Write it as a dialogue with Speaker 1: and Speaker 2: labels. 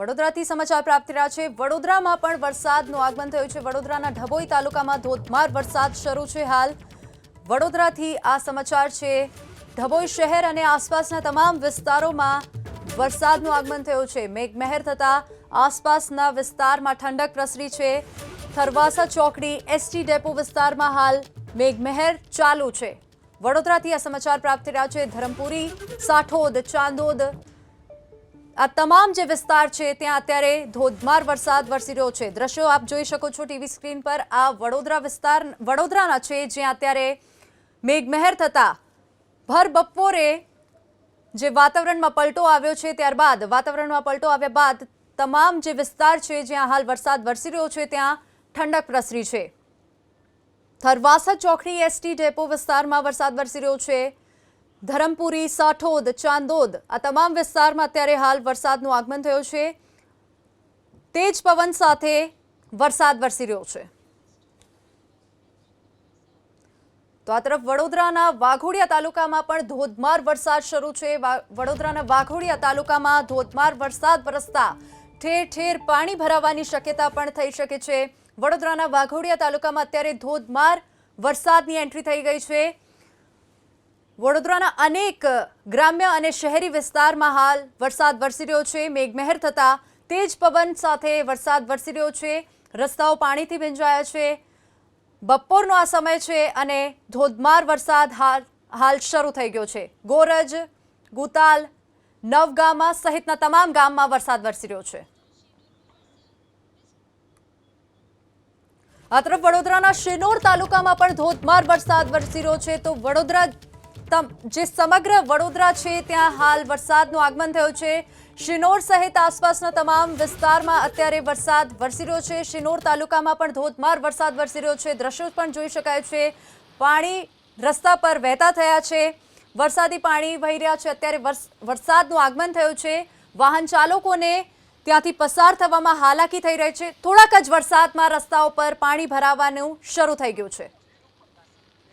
Speaker 1: વડોદરાથી સમાચાર પ્રાપ્ત થયા છે. વડોદરામાં પણ વરસાદનું આગમન થયું છે. વડોદરાના ઢબોઈ તાલુકામાં ધોધમાર વરસાદ શરૂ છે હાલ. વડોદરાથી આ સમાચાર છે. ઢબોઈ શહેર અને આસપાસના તમામ વિસ્તારોમાં વરસાદનું આગમન થયું છે. મેઘમહેર થતા આસપાસના વિસ્તારમાં ઠંડક પ્રસરી છે. થરવાસા ચોકડી એસટી ડેપો વિસ્તારમાં હાલ મેઘમહેર ચાલુ છે. વડોદરાથી આ સમાચાર પ્રાપ્ત થયા છે. ધરમપુરી, સાઠોદ, ચાંદોદ આ તમામ જે વિસ્તાર છે, ત્યાં અત્યારે ધોધમાર વરસાદ વરસી રહ્યો છે. દ્રશ્યો આપ જોઈ શકો છો ટીવી સ્ક્રીન પર. આ વડોદરા વિસ્તાર, વડોદરાના છે, જ્યાં અત્યારે મેઘમહેર થતા ભર બપોરે જે વાતાવરણમાં પલટો આવ્યો છે, ત્યારબાદ, વાતાવરણમાં પલટો આવ્યા બાદ તમામ જે વિસ્તાર છે, જ્યાં હાલ વરસાદ વરસી રહ્યો છે, ત્યાં ઠંડક પ્રસરી છે. થરવાસા ચોકડી એસટી ડેપો વિસ્તારમાં વરસાદ વરસી રહ્યો છે. ધરમપુરી, સાઠોદ, ચાંદોદ આ તમામ વિસ્તારમાં અત્યારે હાલ વરસાદનું આગમન થયું છે. તેજ પવન સાથે વરસાદ વરસી રહ્યો છે. તો આ તરફ વડોદરાના વાઘોડિયા તાલુકામાં પણ ધોધમાર વરસાદ શરૂ છે. વડોદરાના વાઘોડિયા તાલુકામાં ધોધમાર વરસાદ વરસતા ઠેર ઠેર પાણી ભરાવાની શક્યતા પણ થઈ શકે છે. વડોદરાના વાઘોડિયા તાલુકામાં અત્યારે ધોધમાર વરસાદની એન્ટ્રી થઈ ગઈ છે. વડોદરાના અનેક ગ્રામ્ય અને શહેરી વિસ્તારમાં હાલ વરસાદ વરસી રહ્યો છે. મેઘમહેર થતા તેજ પવન સાથે વરસાદ વરસી રહ્યો છે. રસ્તાઓ પાણીથી ભીંજાયા છે. બપોરનો આ સમય છે અને ધોધમાર વરસાદ હાલ હાલ શરૂ થઈ ગયો છે. ગોરજ, ગુતાલ, નવગામા સહિતના તમામ ગામમાં વરસાદ વરસી રહ્યો છે. આ તરફ વડોદરાના શિનોર તાલુકામાં પણ ધોધમાર વરસાદ વરસી રહ્યો છે. તો વડોદરા જે સમગ્ર વડોદરા છે, ત્યાં હાલ વરસાદનું આગમન થયું છે. શિનોર સહિત આસપાસના તમામ વિસ્તારમાં અત્યારે વરસાદ વરસી રહ્યો છે. શિનોર તાલુકામાં પણ ધોધમાર વરસાદ વરસી રહ્યો છે. દ્રશ્યો પણ જોઈ શકાય છે. પાણી રસ્તા પર વહેતા થયા છે. વરસાદી પાણી વહી રહ્યા છે. અત્યારે વરસ- વરસાદનું આગમન થયું છે. વાહન ચાલકોને ત્યાંથી પસાર થવામાં હાલાકી થઈ રહી છે. થોડાક જ વરસાદમાં રસ્તાઓ પર પાણી ભરાવાનું શરૂ થઈ ગયું છે.